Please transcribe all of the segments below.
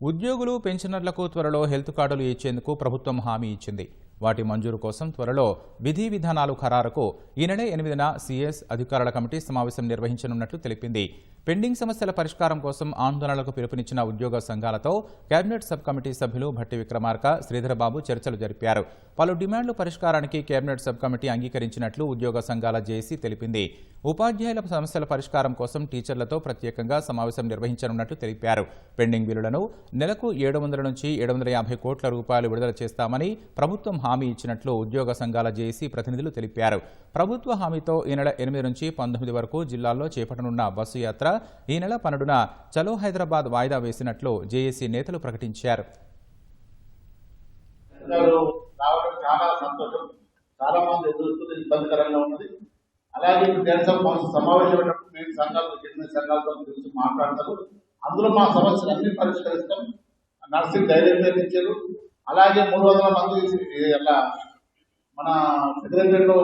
ఉద్యోగులు పెన్షనర్లకు త్వరలో హెల్త్ కార్డులు ఇచ్చేందుకు ప్రభుత్వం హామీ ఇచ్చింది. వాటి మంజూరు కోసం త్వరలో విధి విధానాలు ఖరారుకు ఈ నెల ఎనిమిదిన సీఎస్ అధికారుల కమిటీ సమావేశం నిర్వహించనున్నట్లు తెలిపింది. పెండింగ్ సమస్యల పరిష్కారం కోసం ఆందోళనలకు పిలుపునిచ్చిన ఉద్యోగ సంఘాలతో కేబినెట్ సబ్ కమిటీ సభ్యులు భట్టి విక్రమార్క శ్రీధరబాబు చర్చలు జరిపారు. పలు డిమాండ్ల పరిష్కారానికి కేబినెట్ సబ్ కమిటీ అంగీకరించినట్లు ఉద్యోగ సంఘాల జేసీ తెలిపింది. ఉపాధ్యాయుల సమస్యల పరిష్కారం కోసం టీచర్లతో ప్రత్యేకంగా సమావేశం నిర్వహించనున్నట్లు తెలిపారు. పెండింగ్ బిల్లులను నెలకు ఏడు వందల నుంచి ఏడు వందల యాభై కోట్ల రూపాయలు విడుదల చేస్తామని ప్రభుత్వం హామీ ఇచ్చినట్లు ఉద్యోగ సంఘాల జేఏసీ ప్రతినిధులు తెలిపారు. ప్రభుత్వ హామీతో ఈ నెల ఎనిమిది నుంచి పంతొమ్మిది వరకు జిల్లాల్లో చేపట్టనున్న బస్సు యాత్ర ఈ నెల పన్నెండున చలో హైదరాబాద్ వాయిదా వేసినట్లు జేఏసీ నేతలు ప్రకటించారు. చాలా సంతోషం. చాలా మంది ఎదురుస్తుంది ఇబ్బందికరంగా ఉన్నది. అలాగే సమావేశమైనప్పుడు సంఘాలతో సంఘాలతో గురించి మాట్లాడతారు. అందులో మా సమస్యలు అన్ని పరిష్కరిస్తాం. నర్సింగ్ ధైర్యం ఇచ్చారు. అలాగే మూడు వందల మంది ఇలా మన సెక్రటరీలో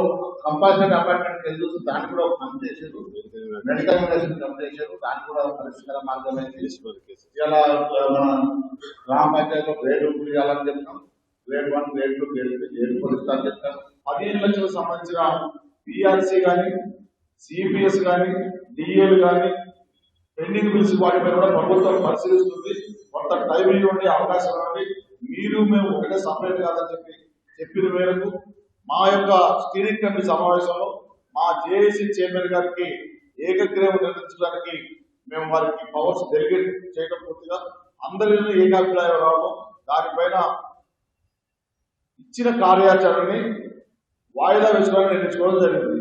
కంపల్సరీ అపార్ట్మెంట్ చూసి దాన్ని కూడా పని చేశారు. మెడికల్ మెడిసిన్ పని చేశారు. దాన్ని కూడా పరిష్కార మార్గం ఇలా మన గ్రామ పంచాయతీలో గ్రేడ్ ఇవ్వాలని చెప్తాం grade one grade two grade three grade four చెప్తాను పదిహేను లక్షలకు సంబంధించిన పిఆర్సీ కానీ సిపిఎస్ కానీ డిఏలు కానీ పెండింగ్ బిల్స్ వాటిపై కూడా ప్రభుత్వం పరిశీలిస్తుంది. కొంత టైం ఇవ్వండి అవకాశం ఇవ్వండి. మీరు మేము ఒకటే సపరేట్ కాదని చెప్పి చెప్పిన మేరకు మా యొక్క స్టీరింగ్ కమిటీ సమావేశంలో మా జేఏసీ చైర్మన్ గారికి ఏకగ్రీవం నిర్ణయించడానికి మేము వారికి పవర్స్ డెలిగేట్ చేయడం పూర్తిగా అందరిలో ఏకాభిప్రాయం రావడం దానిపైన ఇచ్చిన కార్యాచరణని వాయిదా వేసుకోవాలని నిర్ణయించుకోవడం జరిగింది.